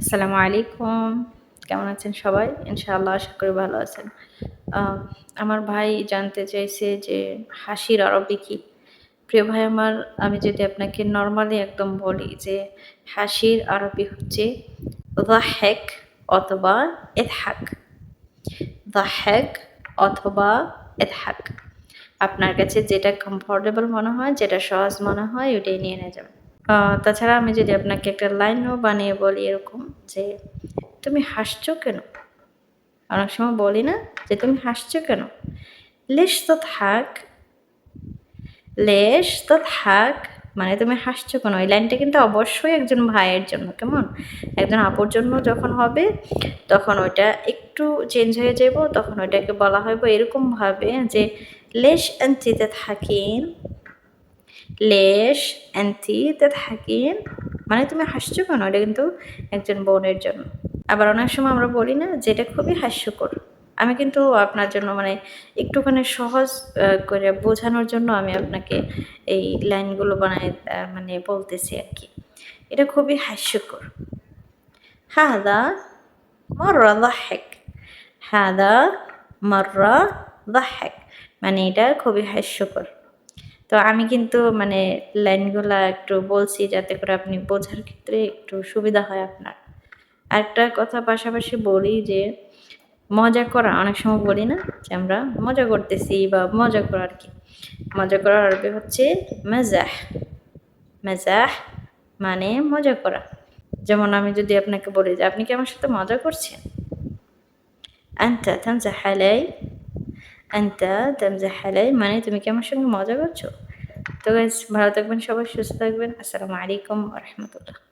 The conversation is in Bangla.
আসসালামু আলাইকুম। কেমন আছেন সবাই? ইনশাআল্লাহ আশা করি ভালো আছেন। আমার ভাই জানতে চাইছে যে হাসির আরবি কি? প্রিয় ভাই, আমার, আমি যদি আপনাকে নর্মালি একদম বলি যে হাসির আরবি হচ্ছে হেক অথবা এদহাক। হ্যাক অথবা এদহাক। আপনার কাছে যেটা কমফোর্টেবল মনে হয়, যেটা সহজ মনে হয় ওটাই নিয়ে নিয়ে যাবেন তাছাড়া আমি যদি আপনাকে একটা লাইনও বানিয়ে বলি এরকম যে, তুমি হাসছো কেন? অনেক সময় বলি না যে, তুমি হাসছো কেন? লেশ তো থাক লেশ তো থাক মানে তুমি হাসছো কেন? এই লাইনটা কিন্তু অবশ্যই একজন ভাইয়ের জন্য, কেমন? একজন আপুর জন্য যখন হবে, তখন ওইটা একটু চেঞ্জ হয়ে যাব, তখন ওইটাকে বলা হবে এরকমভাবে যে, লেশ অ্যান্টিতে থাকেন, লেশ অ্যান্টিতে থাকেন। মানে তুমি হাসছো কেন? এটা কিন্তু একজন বোনের জন্য। আবার অনেক সময় আমরা বলি না যে এটা খুবই হাস্যকর। আমি কিন্তু আপনার জন্য মানে একটুখানি সহজ করে বোঝানোর জন্য আমি আপনাকে এই লাইনগুলো বানায় মানে বলতেছি আর কি। এটা খুবই হাস্যকর। হাদা মররা দাহেক। হাদা মররা দাহেক। মানে এটা খুবই হাস্যকর। তো আমি কিন্তু মানে লাইনগুলা একটু বলছি যাতে করে আপনি বোঝার ক্ষেত্রে একটু সুবিধা হয় আপনার। আরেকটা কথা পাশাপাশি বলি যে, মজা করা, অনেক সময় বলি না যে আমরা মজা করতেছি বা মজা করা আর কি? মজা করার আরবি হচ্ছে মেজাহ। মেজাহ মানে মজা করা। যেমন আমি যদি আপনাকে বলি যে, আপনি কি আমার সাথে মজা করছেন? আন্তা তামজাহ আলাই আন্তা তামজাহ আলাই মানে তুমি কি আমার সঙ্গে মজা করছ তো গাইজ ভালো থাকবেন সবাই সুস্থ থাকবেন আসসালামু আলাইকুম রহমতুল্লাহ